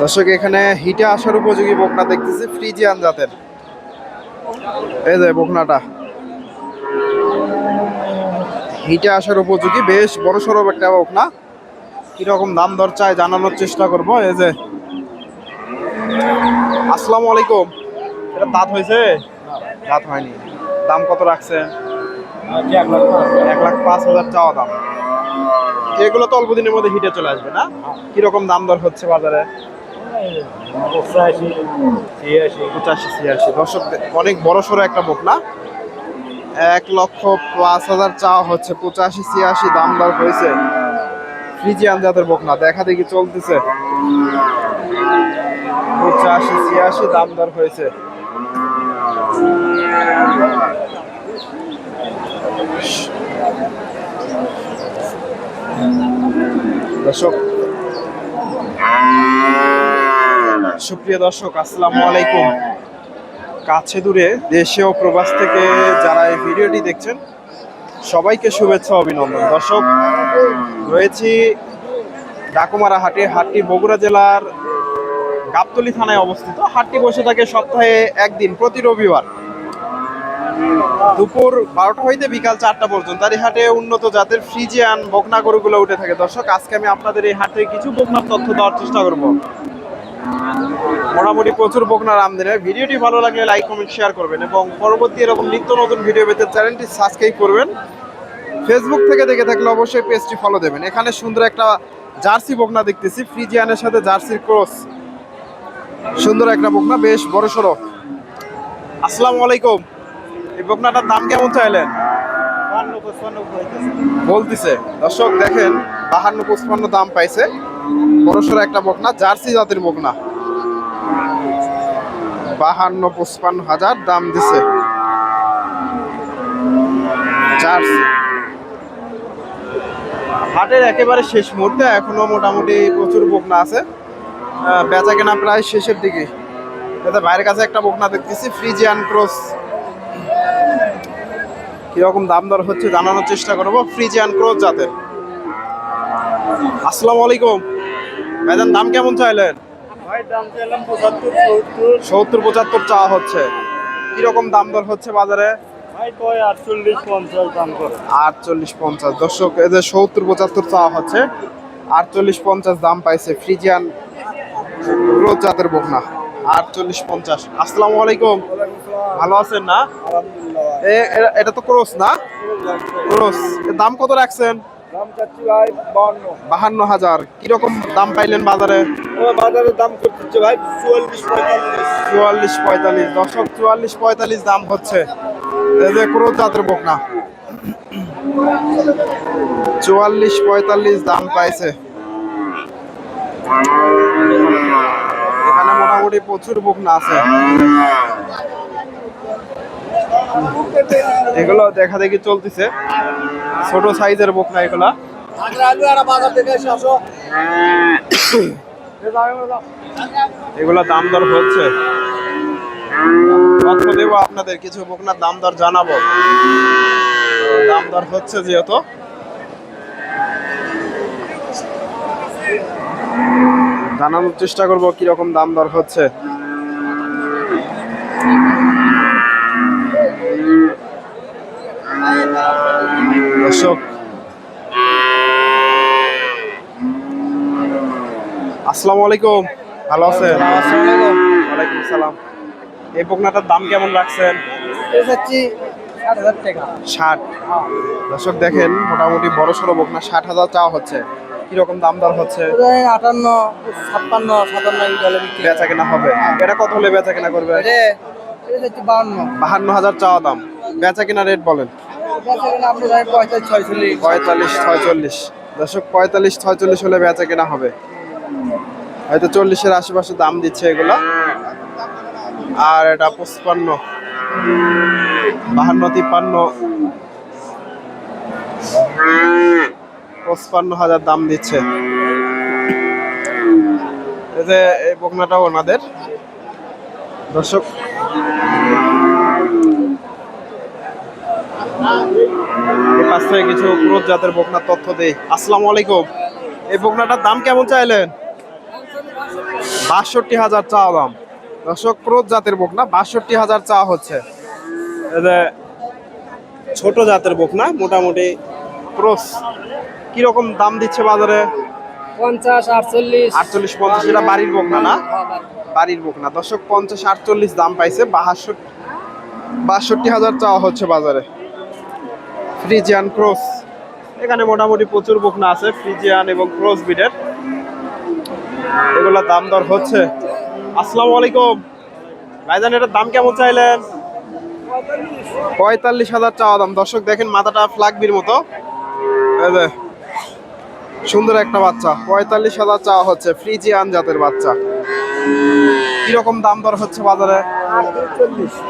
দর্শক, এখানে হিটে আসার উপযোগী বকনা দেখতেছি, ফ্রিজিয়ান জাতের। এই যে বকনাটা। হিটে আসার উপযোগী, বেশ বড় সড়ো একটা বকনা। কীরকম দাম দর চাই জানানোর চেষ্টা করব। এই যে। আসসালামু আলাইকুম। এটা দাঁত হয়েছে? দাঁত হয়নি। দাম কত রাখছেন? এক লাখ পাঁচ হাজার। চাওয়া দাম। এগুলো তো অল্প দিনের মধ্যে হিটে চলে আসবে না? কীরকম দাম দর হচ্ছে বাজারে? পঁচাশি ছিয়াশি। দর্শক অনেক বড় সড়ো একটা বুক না? এক লক্ষ পাঁচ হাজার চাওয়া হচ্ছে। পঁচাশি ছিয়াশি দাম দর হয়েছে। ফ্রিজিয়ান জাতের বুক না দেখা দেখি চলতেছে। পঁচাশি ছিয়াশি দাম দর হয়েছে। দর্শক। সুপ্রিয় দর্শক, আসসালামু আলাইকুম। কাছে দূরে দেশে ও প্রবাস থেকে যারা এই ভিডিওটি দেখছেন, সবাইকে শুভেচ্ছা, অভিনন্দন। দর্শক, রয়েছি ডাকুমারা হাটে, হাটটি বগুড়া জেলার গাবতলি থানায় অবস্থিত। হাটটি বসে থাকে সপ্তাহে একদিন, প্রতি রবিবার। দুপুর বারোটা হইতে বিকাল চারটা পর্যন্ত। আর এই হাটে উন্নত জাতের ফ্রিজিয়ান বকনা গরুগুলো উঠে থাকে। দর্শক, আজকে আমি আপনাদের এই হাটে কিছু বকনার তথ্য দেওয়ার চেষ্টা করব। মোটামুটি প্রচুর বকনার আমদানি। ভিডিওটি ভালো লাগলে লাইক, কমেন্ট, শেয়ার করবেন এবং পরবর্তী এরকম নিত্য নতুন ভিডিও পেতে চ্যানেলটি সাবস্ক্রাইব করবেন। ফেসবুক থেকে দেখে থাকলে অবশ্যই পেজটি ফলো দেবেন। এখানে সুন্দর একটা জার্সি বকনা দেখতেছি, ফ্রিজিয়ানের সাথে জার্সির ক্রস সুন্দর একটা বকনা, বেশ বড় সড়ো আসসালামু আলাইকুম। এই বকনাটার দাম কেমন চাইলেন? বলতিছে। দর্শক দেখেন বাহান্ন পঁচপান্ন দাম পাইছে। বড়সড় একটা বকনা জার্সি জাতের বকনা। বাহান্ন পঁচপান্ন হাজার দাম দিছে। জার্সি। হাটের একেবারে শেষ মুহূর্তে এখনও মোটামুটি প্রচুর বকনা আছে। বেচা কেনা প্রায় শেষের দিকে। বাইরের কাছে একটা বকনা দেখতেছি ফ্রিজিয়ান ক্রস। কীরকম দাম দর হচ্ছে জানানোর চেষ্টা করব। ফ্রিজিয়ান ক্রস জাতের। আসসালামু আলাইকুম। ভাইজান দাম কেমন চাইলেন? সত্তর। পঁচাত্তর চাওয়া হচ্ছে। কীরকম দাম দর হচ্ছে বাজারে? আটচল্লিশ পঞ্চাশ দর্শক এদের সত্তর পঁচাত্তর চাওয়া হচ্ছে। আটচল্লিশ পঞ্চাশ দাম পাইছে ফ্রিজিয়ান ক্রস জাতের বকনা। আটচল্লিশ পঞ্চাশ। আসসালামু আলাইকুম। ভালো আছেন না? এটা তো ক্রস না? ক্রস। দাম কত রাখছেন? বাহান্ন। হাজার। কীরকম দাম পাইলেন বাজারে? বাজারের দাম করতেছে ভাই চুয়াল্লিশ পঁয়তাল্লিশ। চুয়াল্লিশ পঁয়তাল্লিশ। দশক চুয়াল্লিশ পঁয়তাল্লিশ দাম হচ্ছে। ক্রোধ জাতের বকনা। চুয়াল্লিশ পঁয়তাল্লিশ দাম পাইছে। মোটামুটি প্রচুর বকনা আছে। এগুলো দেখা দেখি চলতেছে। ছোট সাইজের বকনা এগুলা। এগুলা দাম দর হচ্ছে। তথ্য দেবো আপনাদের, কিছু বকনার দাম দর জানাব। দাম দর হচ্ছে যেহেতু। জানানোর চেষ্টা করব কীরকম দাম দর হচ্ছে। দর্শক আসসালামু আলাইকুম। ভালো আছেন? ওয়ালাইকুম সালাম এই বকনাটার দাম কেমন রাখছেন? ষাট দর্শক দেখেন মোটামুটি বড় সড়ো বকনা ষাট হাজার চাওয়া হচ্ছে। কীরকম দাম দর হচ্ছে? আটান্ন ছাপ্পান্ন সাতান্ন বেচা কেনা হবে। এটা কত হলে বেচা কেনা করবে? বাউন্ন বাহান্ন। হাজার চাওয়া দাম। বেচা কেনা রেট বলেন। ছয়চল্লিশ। পঁয়তাল্লিশ ছয়চল্লিশ। দর্শক পঁয়তাল্লিশ ছয়চল্লিশ হলে বেচা কেনা হবে। হয়তো চল্লিশের আশেপাশে দাম দিচ্ছে এগুলা। আর এটা পঁচপান্ন বাহান্ন তিপ্পান্ন। পঁচপান্ন হাজার দাম দিচ্ছে। যে এই বকনাটাও ওনাদের। দর্শক পাশ থেকে কিছু ক্রোধ জাতের বকনার তথ্য দেই। আসসালামু আলাইকুম। এই বকনাটার দাম কেমন চাইলেন? বাষট্টি হাজার চাওয়া দাম। দর্শক ক্রোধ জাতের বকনা, বাষট্টি হাজার চাওয়া হচ্ছে। ছোট জাতের বকনা, মোটামুটি ক্রোস কীরকম দাম দিচ্ছে বাজারে? পঞ্চাশ আটচল্লিশ। আটচল্লিশ পঞ্চাশ এটা বাড়ির বকনা না বাড়ির বকনা দর্শক পঞ্চাশ আটচল্লিশ দাম পাইছে। বাহাষট্টি বাষট্টি হাজার চাওয়া হচ্ছে বাজারে। Friesian cross. এখানে মোটামুটি প্রচুর বকনা আছে। ফ্রিজিয়ান এবং ক্রস বিডের এগুলোর দাম দর হচ্ছে। আসসালামু আলাইকুম। ভাইজান এটার দাম কেমন চাইলেন? পঁয়তাল্লিশ। হাজার চাওয়া দাম। দর্শক দেখেন মাথাটা ফ্লাগবির মতো। এই যে, সুন্দর একটা বাচ্চা। পঁয়তাল্লিশ হাজার চাওয়া হচ্ছে, ফ্রিজিয়ান জাতের বাচ্চা। কীরকম দাম দর হচ্ছে বাজারে?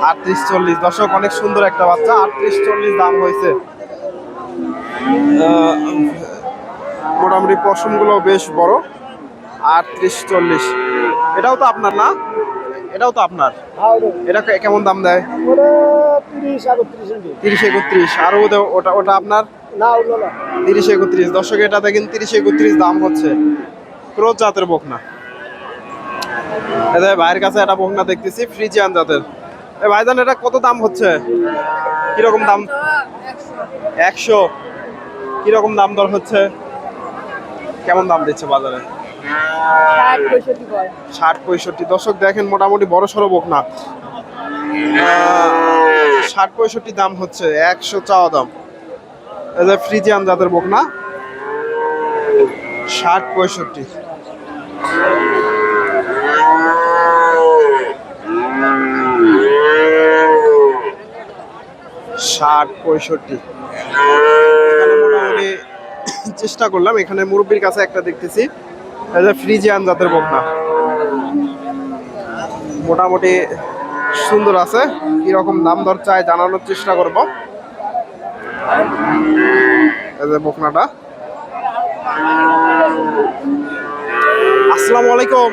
আটত্রিশ চল্লিশ। দর্শক, অনেক সুন্দর একটা বাচ্চা। আটত্রিশ চল্লিশ দাম হয়েছে। মোটামুটি পশমগুলো বেশ বড়। আটত্রিশ চল্লিশ। এটাও তো আপনার না? এটাও তো আপনার? এটা কেমন দাম দেয়? তিরিশ একত্রিশ তিরিশ একত্রিশ। আর ওটা ওটা আপনার? না ওগুলো না। তিরিশ একত্রিশ। দর্শক এটা দেখেন তিরিশ একত্রিশ দাম হচ্ছে। ক্রোজ জাতের বকনা। এদের ভাইয়ের কাছে একটা বকনা দেখতেছি ফ্রিজিয়ান জাতের। এ ভাইজান এটা কত দাম হচ্ছে? কীরকম দাম? একশো। কীরকম দাম দর হচ্ছে? কেমন দাম দিচ্ছে বাজারে? ষাট পঁয়ষট্টি দর্শক দেখেন মোটামুটি বড় সড়ো বকনা। ষাট পঁয়ষট্টি দাম হচ্ছে, একশো চাওয়া দাম। যে ফ্রিজিয়ান জাতের বকনা, ষাট পঁয়ষট্টি। ষাট পঁয়ষট্টি। মোটামুটি চেষ্টা করলাম, এখানে মুরব্বীর কাছে একটা দেখতেছি। যে ফ্রিজিয়ান জাতের বকনা। মোটামুটি সুন্দর আছে। কীরকম দাম দর চাই জানানোর চেষ্টা করব। এই যে বকনাটা। আসসালামু আলাইকুম।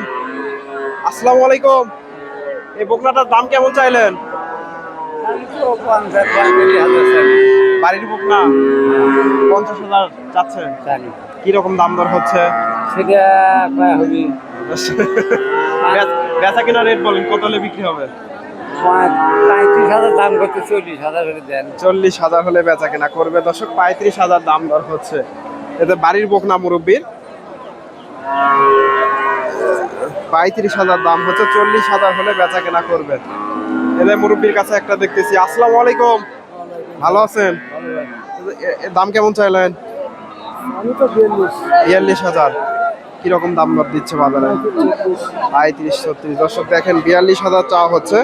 আসসালামু আলাইকুম। এই বকনাটার দাম কেমন চাইলেন? বাড়ির বকনা। পঞ্চাশ হাজার চাচ্ছেন। কীরকম দাম দর হচ্ছে? সেটা বেচা কিনা রেট বলেন কত হলে বিক্রি হবে? পঁয়ত্রিশ হাজার দাম করতে চল্লিশ হাজার করে দেন। চল্লিশ হাজার হলে বেচা কেনা করবে। দর্শক পঁয়ত্রিশ হাজার দাম দর হচ্ছে। এতে বাড়ির বকনা মুরব্বীর পঁয়ত্রিশ হাজার দাম হচ্ছে চল্লিশ হাজার হলে বেচা কেনা করবে। এদের মুরব্বীর কাছে একটা দেখতেছি। আসসালামু আলাইকুম। ভালো আছেন? দাম কেমন চাইলেন? আমি তো বিয়াল্লিশ। হাজার। কীরকম দাম দর দিচ্ছে বাজারে? পঁয়ত্রিশ ছত্রিশ। দর্শক দেখেন বিয়াল্লিশ হাজার চাওয়া হচ্ছে।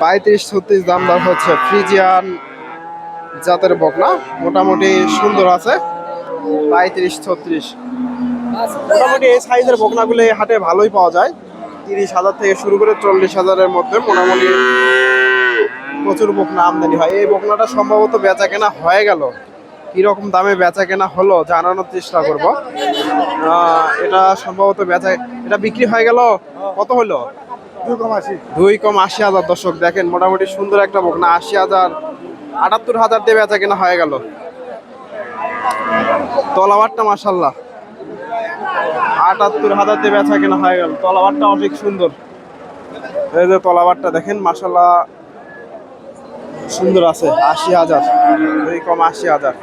পঁয়ত্রিশ, ছত্রিশ দাম দর হচ্ছে ফ্রিজিয়ান জাতের বকনা। মোটামুটি সুন্দর আছে। পঁয়ত্রিশ, ছত্রিশ। মোটামুটি এই সাইজের বকনাগুলো হাটে ভালোই পাওয়া যায়। তিরিশ হাজার থেকে শুরু করে চল্লিশ হাজারের মধ্যে মোটামুটি প্রচুর বকনা আমদানি হয়। এই বকনাটা সম্ভবত বেচা কেনা হয়ে গেল। কীরকম দামে বেচা কেনা হলো জানানোর চেষ্টা করব। এটা সম্ভবত বেচা এটা বিক্রি হয়ে গেল কত হলো? দুই কম আশি। হাজার দর্শক, দেখেন মোটামুটি সুন্দর একটা বকনা, আশি হাজার আটাত্তর হাজার দিয়ে বেচা কেনা হয়ে গেল। তলাবারটা মাসাল্লাহ আটাত্তর হাজার দিয়ে বেচা কেনা হয়ে গেল। তলাবারটা অনেক সুন্দর। এই যে তলাবারটা দেখেন মাসাল্লাহ সুন্দর আছে, আশি হাজার, দুই কম আশি হাজার।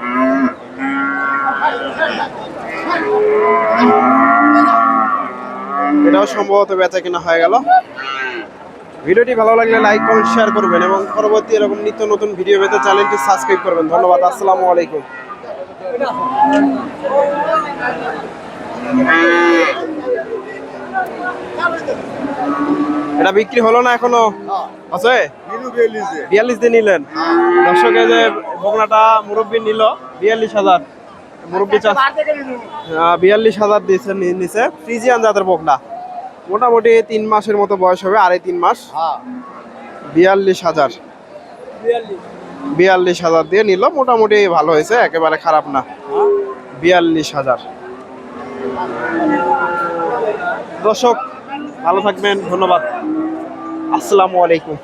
এটাও সম্ভবত বেচা কেনা হয়ে গেল। ভিডিওটি ভালো লাগলে লাইক কমেন্ট শেয়ার করবেন এবং পরবর্তী এরকম নিত্য নতুন ভিডিও পেতে চ্যানেলটি সাবস্ক্রাইব করবেন। ধন্যবাদ, আসসালামু আলাইকুম। এটা বিক্রি হলো না এখনও? আছে? বিয়াল্লিশ দিয়ে নিলেন। দর্শকে যে বগনাটা মুরব্বী নিল, বিয়াল্লিশ হাজার। মুরব্বী চাষ বিয়াল্লিশ হাজার দিয়েছে নিচে ফ্রিজিয়ান জাতের বকনা মোটামুটি তিন মাসের মতো বয়স হবে আড়াই তিন মাস। হ্যাঁ। বিয়াল্লিশ হাজার। বিয়াল্লিশ। হাজার দিয়ে নিল মোটামুটি ভালো হয়েছে একেবারে খারাপ না। বিয়াল্লিশ হাজার। দর্শক ভালো থাকবেন ধন্যবাদ। আসসালামু আলাইকুম।